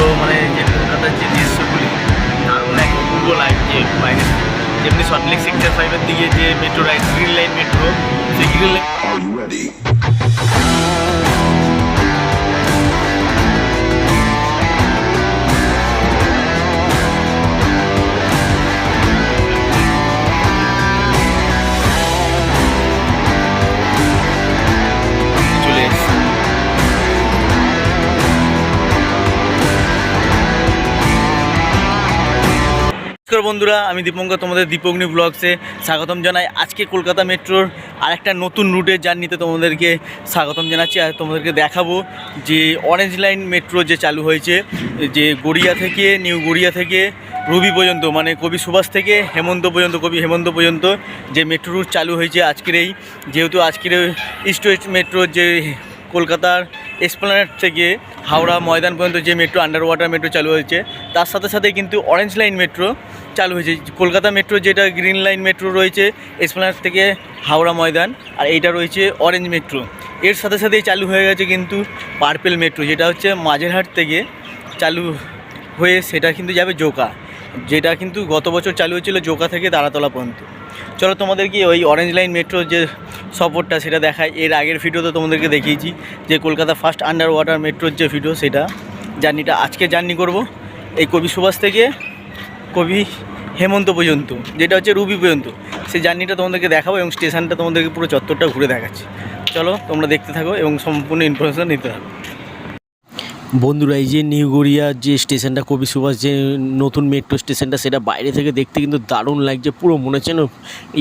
পুরো মানে যে কলকাতার যে দৃশ্যগুলি দারুণ এক অপূর্ব লাগছে বাইরে। যেমনি সল্টলেক সেক্টর ফাইভের দিকে যে metro ride green line metro সেই গ্রিন লাইন নমস্কার বন্ধুরা, আমি দীপঙ্কর তোমাদের দীপগ্নি ব্লগসে স্বাগতম জানাই। আজকে কলকাতা মেট্রোর আরেকটা নতুন রুটের জার্নিতে তোমাদেরকে স্বাগতম জানাচ্ছি আর তোমাদেরকে দেখাবো যে অরেঞ্জ লাইন মেট্রো যে চালু হয়েছে, যে গড়িয়া থেকে নিউ গড়িয়া থেকে, রবি পর্যন্ত মানে কবি সুভাষ থেকে হেমন্ত পর্যন্ত, কবি হেমন্ত পর্যন্ত যে মেট্রো রুট চালু হয়েছে আজকের এই। যেহেতু আজকের ইস্ট ওয়েস্ট মেট্রোর যে কলকাতার এসপ্লানেট থেকে হাওড়া ময়দান পর্যন্ত যে মেট্রো আন্ডার ওয়াটার মেট্রো চালু হয়েছে, তার সাথে সাথে কিন্তু অরেঞ্জ লাইন মেট্রো চালু হয়েছে। কলকাতা মেট্রো যেটা গ্রিন লাইন মেট্রো রয়েছে, এসপ্লানেট থেকে হাওড়া ময়দান, আর এইটা রয়েছে অরেঞ্জ মেট্রো এর সাথে সাথেই চালু হয়ে গেছে কিন্তু পার্পেল মেট্রো যেটা হচ্ছে মাঝেরহাট থেকে চালু হয়ে সেটা কিন্তু যাবে জোকা, যেটা কিন্তু গত বছর চালু হয়েছিল জোকা থেকে তারাতলা পর্যন্ত। চলো তোমাদেরকে ওই অরেঞ্জ লাইন মেট্রো যে সফরটা সেটা দেখায়। এর আগের ভিডিওতে তোমাদেরকে দেখিয়েছি যে কলকাতা ফার্স্ট আন্ডার ওয়াটার মেট্রোর যে ভিডিও সেটা জার্নিটা আজকে জার্নি করব এই কবি সুভাষ থেকে কবি হেমন্ত পর্যন্ত, যেটা হচ্ছে রুবি পর্যন্ত। সেই জার্নিটা তোমাদেরকে দেখাবো এবং স্টেশনটা তোমাদেরকে পুরো চত্বরটা ঘুরে দেখাচ্ছি। চলো তোমরা দেখতে থাকো এবং সম্পূর্ণ ইনফরমেশান নিতে থাকো। বন্ধুরা, এই যে নিউ গড়িয়া যে স্টেশনটা, কবি সুভাষ যে নতুন মেট্রো স্টেশনটা সেটা বাইরে থেকে দেখতে কিন্তু দারুণ লাগছে। পুরো মনে হচ্ছে না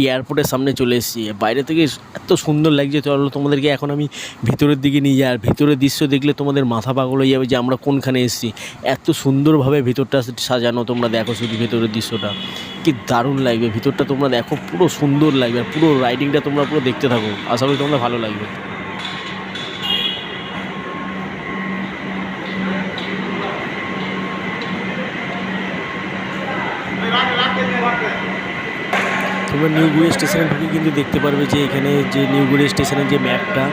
এয়ারপোর্টের সামনে চলে এসেছি। বাইরে থেকে এত সুন্দর লাগছে, চলো তোমাদেরকে এখন আমি ভিতরের দিকে নিয়ে যাই। আর ভিতরের দৃশ্য দেখলে তোমাদের মাথা পাগল হয়ে যাবে যে আমরা কোনখানে এসেছি। এত সুন্দরভাবে ভিতরটা সাজানো, তোমরা দেখো শুধু ভিতরের দৃশ্যটা। কি দারুণ লাগবে, ভিতরটা তোমরা দেখো, পুরো সুন্দর লাগবে। আর পুরো রাইডিংটা তোমরা পুরো দেখতে থাকো। আশা করি তোমরা ভালো লাগবে। তোমরা নিউগুড়ি স্টেশনে ঢুকে কিন্তু দেখতে পারবে যে এখানে যে নিউগুড়ি স্টেশনের যে ম্যাপটা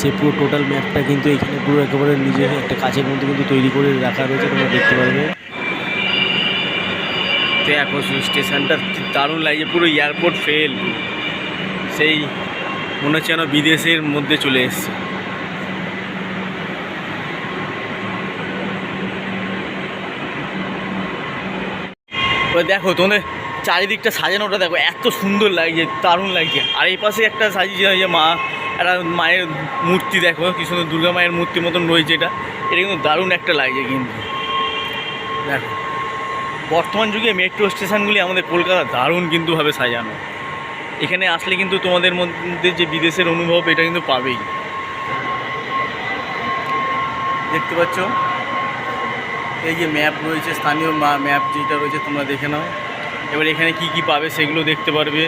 সে পুরো টোটাল ম্যাপটা কিন্তু এখানে পুরো একেবারে নিজের একটা কাজের মধ্যে কিন্তু তৈরি করে রাখা রয়েছে, তোমরা দেখতে পারবে। এখন স্টেশনটা দারুণ লাগছে, পুরো এয়ারপোর্ট ফেল সেই মনে হচ্ছে যেন বিদেশের মধ্যে চলে এসছে। দেখো, তোমাদের চারিদিকটা সাজানোটা দেখো, এত সুন্দর লাগছে, দারুণ লাগছে। আর এই পাশে একটা সাজিয়েছে ওই যে মা, একটা মায়ের মূর্তি দেখো, কি সুন্দর দুর্গা মায়ের মূর্তির মতন রয়েছে এটা। এটা কিন্তু দারুণ একটা লাগছে কিন্তু। দেখো, বর্তমান যুগে মেট্রো স্টেশনগুলি আমাদের কলকাতা দারুণ কিন্তু ভাবে সাজানো। এখানে আসলে কিন্তু তোমাদের মধ্যে যে বিদেশের অনুভব, এটা কিন্তু পাবেই। দেখতে পাচ্ছ? এই যে ম্যাপ রয়েছে, স্থানীয় ম্যাপ যেটা রয়েছে, তোমরা দেখে নাও। এবার এখানে কি কি পাবে সেগুলো দেখতে পারবে।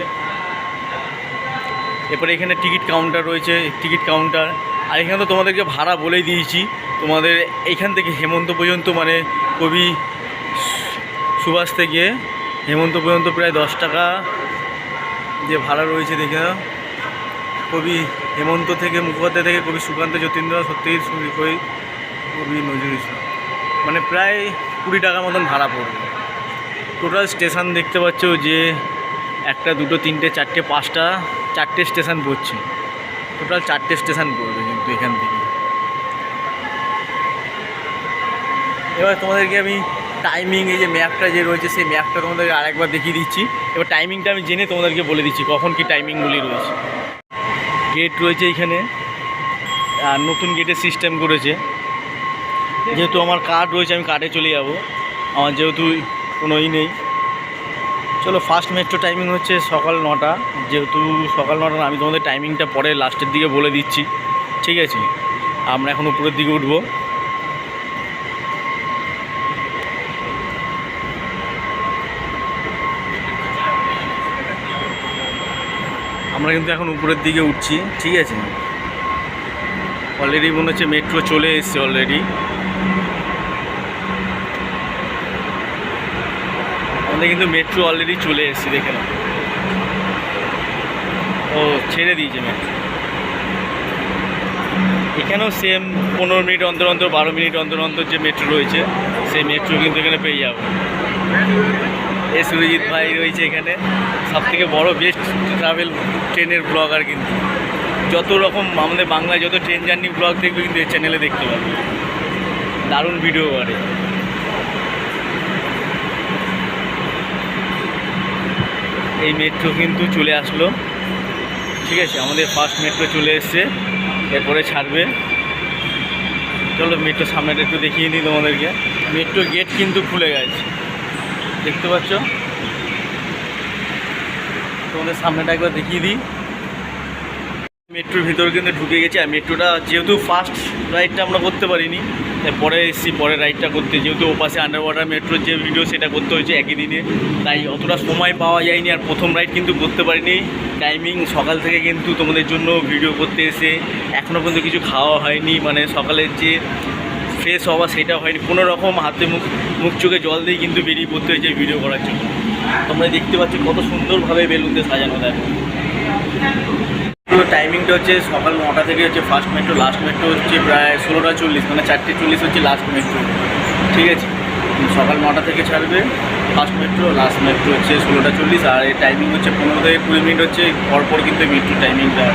এরপরে এখানে টিকিট কাউন্টার রয়েছে, টিকিট কাউন্টার। আর এখানে তো তোমাদেরকে ভাড়া বলেই দিয়েছি। তোমাদের এখান থেকে হেমন্ত পর্যন্ত মানে কবি সুভাষ থেকে হেমন্ত পর্যন্ত প্রায় দশ টাকা যে ভাড়া রয়েছে, দেখে কবি হেমন্ত থেকে মুখোপাধ্যায় থেকে কবি সুকান্ত যতীন্দ্র কবি কবি নজরুল ইসলাম। মানে প্রায় কুড়ি টাকা মতন ভাড়া পড়বে। টোটাল স্টেশন দেখতে পাচ্ছ যে একটা দুটো, তিনটে, চারটে, পাঁচটা, চারটে স্টেশন পড়ছে। টোটাল চারটে স্টেশন পড়বে কিন্তু এখান থেকে। এবার তোমাদেরকে আমি টাইমিং এই যে ম্যাপটা যে রয়েছে, সেই ম্যাপটা তোমাদেরকে আরেকবার দেখিয়ে দিচ্ছি। এবার টাইমিংটা আমি জেনে তোমাদেরকে বলে দিচ্ছি কখন কি টাইমিংগুলি রয়েছে। গেট রয়েছে এখানে, আর নতুন গেটের সিস্টেম করেছে। যেহেতু আমার কার্ড রয়েছে, আমি কার্ডে চলে যাব। আমার যেহেতু কোনো ই নেই। চলো ফার্স্ট মেট্রো টাইমিং হচ্ছে সকাল নটা। যেহেতু সকাল নটা আমি তোমাদের টাইমিংটা পরে লাস্টের দিকে বলে দিচ্ছি। ঠিক আছে? আমরা এখন উপরের দিকে উঠবো। আমরা কিন্তু এখন উপরের দিকে উঠছি, ঠিক আছে? অলরেডি মনে হচ্ছে মেট্রো চলে এসছে অলরেডি আমাদের কিন্তু মেট্রো অলরেডি চলে এসেছে, দেখে নাও। ও, ছেড়ে দিয়েছে মেট্রো এখানেও সেম পনেরো মিনিট অন্তর অন্তর, বারো মিনিট অন্তর অন্তর যে মেট্রো রয়েছে, সেই মেট্রো কিন্তু এখানে পেয়ে যাব। এ সুরজিৎ ভাই রয়েছে এখানে সব থেকে বড় বেস্ট ট্রাভেল ট্রেনের ব্লগার কিন্তু। যত রকম আমাদের বাংলায় যত ট্রেন জার্নি ব্লগ দেখবে কিন্তু এই চ্যানেলে দেখতে পাবে। দারুণ ভিডিও করে এই মেট্রো কিন্তু চলে আসলো। ঠিক আছে, আমাদের ফার্স্ট মেট্রো চলে এসছে, এরপরে ছাড়বে। চলো মেট্রো সামনেটা একটু দেখিয়ে দিই তোমাদেরকে। মেট্রো গেট কিন্তু খুলে গেছে। দেখতে পাচ্ছ? তোমাদের সামনেটা একবার দেখিয়ে দিই। মেট্রোর ভিতরে কিন্তু ঢুকে গেছে আর মেট্রোটা যেহেতু ফার্স্ট রাইডটা আমরা করতে পারিনি পরে এসেছি, পরে রাইডটা করতে। যেহেতু ওপাশে আন্ডার ওয়াটার মেট্রোর যে ভিডিও সেটা করতে হয়েছে একই দিনে, তাই অতটা সময় পাওয়া যায়নি আর প্রথম রাইড কিন্তু করতে পারিনি। টাইমিং সকাল থেকে কিন্তু তোমাদের জন্য ভিডিও করতে এসে এখনও পর্যন্ত কিছু খাওয়া হয়নি মানে সকালের যে ফ্রেশ হওয়া সেটা হয়নি। কোনো রকম হাতে মুখ মুখ চোখে জল দিয়ে কিন্তু বেরিয়ে পড়তে হয়েছে ভিডিও করার জন্য। তোমরা দেখতে পাচ্ছ কত সুন্দরভাবে বেলুন দিয়ে সাজানো দেখো। পুরো টাইমিংটা হচ্ছে সকাল নটা থেকে হচ্ছে ফার্স্ট মেট্রো লাস্ট মেট্রো হচ্ছে প্রায় ষোলোটা চল্লিশ মানে চারটে চল্লিশ হচ্ছে লাস্ট মেট্রো ঠিক আছে? সকাল নটা থেকে ছাড়বে ফার্স্ট মেট্রো লাস্ট মেট্রো হচ্ছে ষোলোটা চল্লিশ, আর এই টাইমিং হচ্ছে পনেরো থেকে কুড়ি মিনিট হচ্ছে, পরপর কিন্তু মেট্রো টাইমিংটা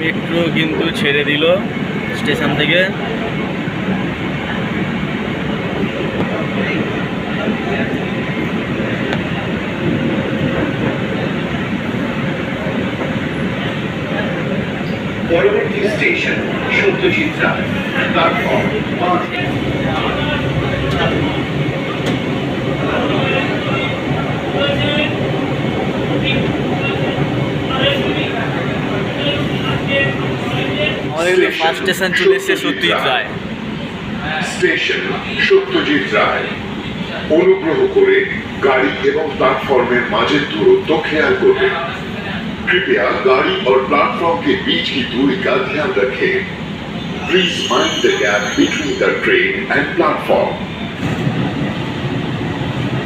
মেট্রো কিন্তু ছেড়ে দিল স্টেশন থেকে। Railway station Satyajit Ray. Platform first station চলে এসছে সত্যজিৎ রায়। স্টেশন সত্যজিৎ রায়। অনুগ্রহ করে গাড়ি এবং প্ল্যাটফর্মের মাঝের দূরত্ব খেয়াল করবেন कृपया गाड़ी और प्लेटफॉर्म के बीच की दूरी का ध्यान रखें please mind the gap between the train and platform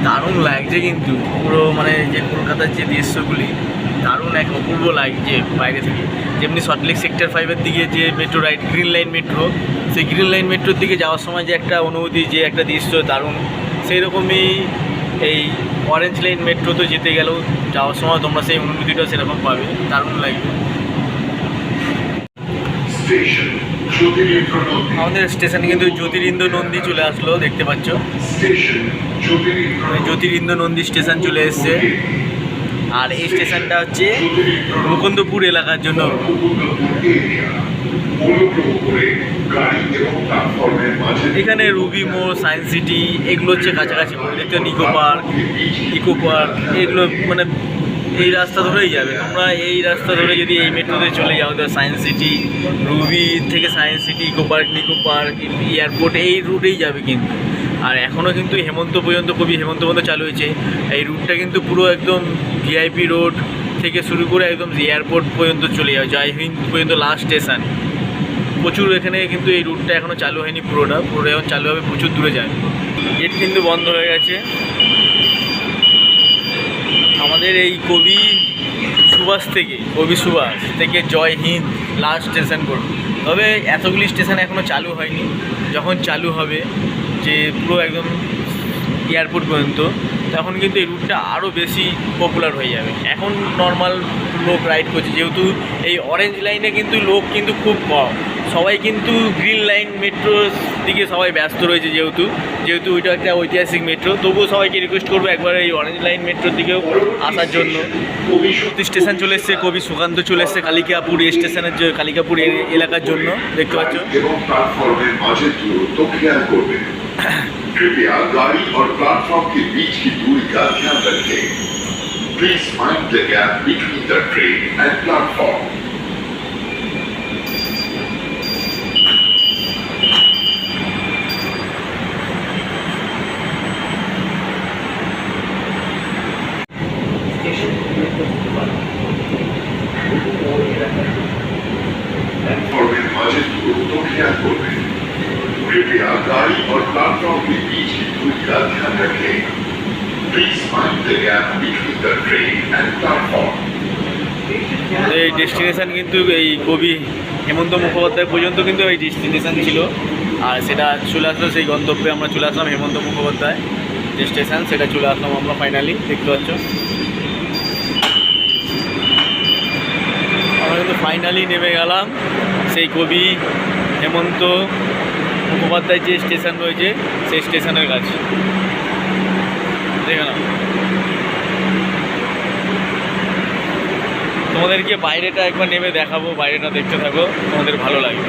দারুণ লাগছে কিন্তু পুরো মানে যে কলকাতার যে দৃশ্যগুলি দারুণ এক অপূর্ব লাগছে বাইরে থেকে যেমনি সল্টলেক সেক্টর ফাইভের দিকে যে metro ride green line metro সেই গ্রিন লাইন মেট্রোর দিকে যাওয়ার সময় যে একটা অনুভূতি যে একটা দৃশ্য দারুণ সেই রকমই এই অরেঞ্জ লাইন মেট্রো তো যেতে গেলেও যাওয়ার সময় তোমরা সেই অনুভূতিটা সেরকম পাবে দারুণ লাগবে। আমাদের স্টেশনে কিন্তু জ্যোতিরিন্দ্র নন্দী চলে আসলো দেখতে পাচ্ছ। জ্যোতিরিন্দ্র নন্দী স্টেশন চলে এসছে। আর এই স্টেশনটা হচ্ছে মুকুন্দপুর এলাকার জন্য। এখানে রুবি মোড়, সায়েন্স সিটি, এগুলো হচ্ছে কাছাকাছি দেখতে নিকো পার্ক, ইকো পার্ক, এগুলো মানে এই রাস্তা ধরেই যাবে। তোমরা এই রাস্তা ধরে যদি এই মেট্রোতে চলে যাও তো সায়েন্স সিটি, রুবি থেকে science city, eco park, Nicco park, airport, এই রুটেই যাবে কিন্তু। আর এখনও কিন্তু হেমন্ত পর্যন্ত, কবি হেমন্ত পর্যন্ত চালু হয়েছে। এই রুটটা কিন্তু পুরো একদম ভিআইপি রোড থেকে শুরু করে একদম এয়ারপোর্ট পর্যন্ত চলে যাবে জয় হিন্দ পর্যন্ত লাস্ট স্টেশন প্রচুর এখানে কিন্তু এই রুটটা এখনও চালু হয়নি পুরোটা। পুরোটা এখন চালু হবে প্রচুর দূরে যায়। গেট কিন্তু বন্ধ হয়ে গেছে। আমাদের এই কবি সুভাষ থেকে, কবি সুভাষ থেকে জয় হিন্দ লাস্ট স্টেশন করব তবে এতগুলি স্টেশন এখনও চালু হয়নি। যখন চালু হবে, যে পুরো একদম এয়ারপোর্ট পর্যন্ত, তখন কিন্তু এই রুটটা আরও বেশি পপুলার হয়ে যাবে। এখন নর্মাল লোক রাইড করছে। যেহেতু এই অরেঞ্জ লাইনে কিন্তু লোক কিন্তু খুব কম। সবাই কিন্তু গ্রিন লাইন মেট্রোর দিকে সবাই ব্যস্ত রয়েছে যেহেতু যেহেতু ওইটা একটা ঐতিহাসিক মেট্রো, তবুও সবাইকে রিকোয়েস্ট করব একবার এই অরেঞ্জ লাইন মেট্রোর দিকেও আসার জন্য। কবি স্টেশন চলে এসছে, কবি সুকান্ত চলে এসছে কালিকাপুর স্টেশনের যে কালিকাপুর এলাকার জন্য, দেখতে পাচ্ছ। এই ডেস্টিনেশান কিন্তু এই কবি হেমন্ত মুখোপাধ্যায় পর্যন্ত কিন্তু এই ডেস্টিনেশান ছিল। আর সেটা চলে আসলো সেই গন্তব্যে আমরা চলে আসলাম হেমন্ত মুখোপাধ্যায় যে স্টেশন সেটা চলে আসলাম আমরা ফাইনালি দেখতে পাচ্ছ। আমরা কিন্তু ফাইনালি নেমে গেলাম সেই কবি হেমন্ত মুখোপাধ্যায় যে স্টেশন রয়েছে, সেই স্টেশনের কাছে। দেখে তোমাদেরকে বাইরেটা একবার নেমে দেখাবো, বাইরেটা দেখতে থাকো, তোমাদের ভালো লাগবে।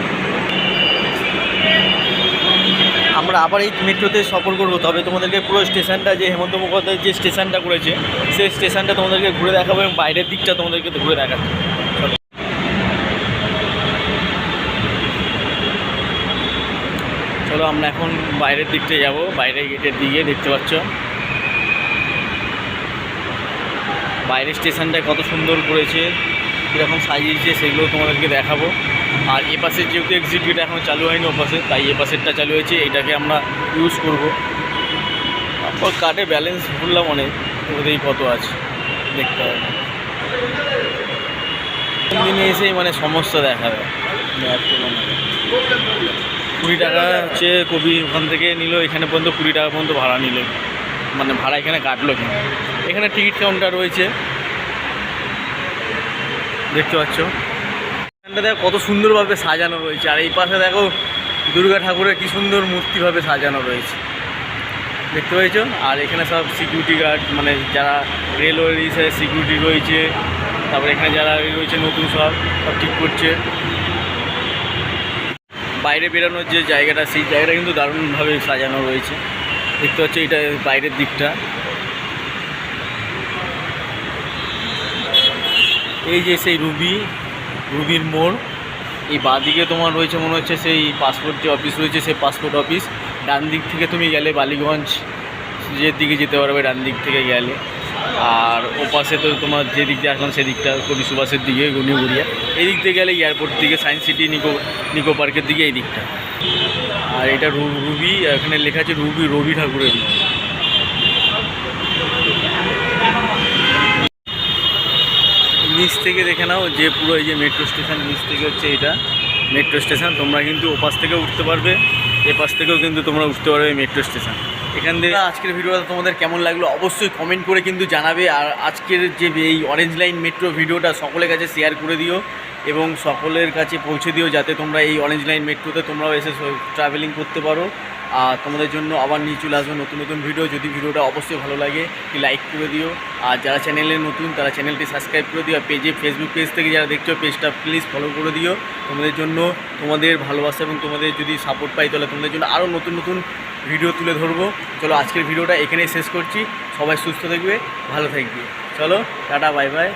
আমরা আবার এই মেট্রোতে সফর করব, তবে তোমাদেরকে পুরো স্টেশনটা যে হেমন্ত মুখোপাধ্যায় যে স্টেশনটা করেছে, সেই স্টেশনটা তোমাদেরকে ঘুরে দেখাবো এবং বাইরের দিকটা তোমাদেরকে ঘুরে দেখাচ্ছি। চলো, আমরা এখন বাইরের দিকটা যাব, বাইরের গেটের দিকে দেখতে পাচ্ছ। বাইরের স্টেশনটা কত সুন্দর করেছে, কীরকম সাজিয়েছে সেগুলো তোমাদেরকে দেখাবো। আর এ পাশের যেহেতু এক্সিট এখন চালু হয়নি ও পাশে তাই এ পাশেরটা চালু হয়েছে, এটাকে আমরা ইউজ করব। তারপর কার্ডে ব্যালেন্স ভুললাম অনেক ওদেরই কত আছে, দেখতে হবে। দিনে এসেই মানে সমস্যা দেখা দেয় কোনো। কুড়ি টাকা হচ্ছে কবি ওখান থেকে নিল, এখানে পর্যন্ত কুড়ি টাকা পর্যন্ত ভাড়া নিল। মানে ভাড়া এখানে কাটলো কিন্তু। এখানে টিকিট কাউন্টার রয়েছে। দেখতে পাচ্ছ। এখানটা দেখো কত সুন্দরভাবে সাজানো রয়েছে। আর এই পাশে দেখো দুর্গা ঠাকুরের কি সুন্দর মূর্তিভাবে সাজানো রয়েছে। দেখতে পেয়েছ? আর এখানে সব সিকিউরিটি গার্ড মানে যারা রেলওয়ে সিকিউরিটি রয়েছে, তারপরে এখানে যারা রয়েছে নতুন সব সব ঠিক করছে। বাইরে বেরোনোর যে জায়গাটা, সেই জায়গাটা কিন্তু দারুণভাবে সাজানো রয়েছে। দেখতে পাচ্ছ, এটা বাইরের দিকটা। এই যে সেই রুবি, রুবির মোড়, এই বাঁদিকে তোমার রয়েছে মনে হচ্ছে সেই পাসপোর্ট যে অফিস রয়েছে, সেই পাসপোর্ট অফিস ডান দিক থেকে তুমি গেলে বালিগঞ্জ, যে দিকে যেতে পারবে ডান দিক থেকে গেলে। আর ওপাশে তো তোমার যে দিক দিয়ে আসলাম সেদিকটা কবি সুভাষের দিকে গনিগুড়িয়া এই দিক থেকে গেলে এয়ারপোর্ট থেকে সায়েন্স সিটি নিকো নিকো পার্কের দিকে এই দিকটা। আর এটা রুবি, এখানে লেখা আছে রুবি, রবি ঠাকুরের নিচ থেকে দেখে নাও যে পুরো এই যে মেট্রো স্টেশন নিচ থেকে হচ্ছে এটা। মেট্রো স্টেশন তোমরা কিন্তু ওপাশ থেকেও উঠতে পারবে, এপাশ থেকেও কিন্তু তোমরা উঠতে পারবে মেট্রো স্টেশন এখান থেকে আজকের ভিডিওটা তোমাদের কেমন লাগল অবশ্যই কমেন্ট করে কিন্তু জানাবে, আর আজকের যে এই অরেঞ্জ লাইন মেট্রো ভিডিওটা সকলের কাছে শেয়ার করে দিও, এবং সকলের কাছে পৌঁছে দিও, যাতে তোমরা এই অরেঞ্জ লাইন মেট্রোতে তোমরাও এসে ট্রাভেলিং করতে পারো। আর তোমাদের জন্য আবার নিয়ে চলে আসব নতুন নতুন ভিডিও যদি ভিডিওটা অবশ্যই ভালো লাগে লাইক করে দিও। আর যারা চ্যানেলে নতুন, তারা চ্যানেলটি সাবস্ক্রাইব করে দিও। আর পেজে ফেসবুক পেজ থেকে যারা দেখছ পেজটা প্লিজ ফলো করে দিও। তোমাদের জন্য তোমাদের ভালোবাসা এবং তোমাদের যদি সাপোর্ট পাই, তাহলে তোমাদের জন্য আরও নতুন নতুন ভিডিও তুলে ধরবো। চলো, আজকের ভিডিওটা এখানেই শেষ করছি। সবাই সুস্থ থাকবে, ভালো থাকবে। চলো, টাটা বাই বাই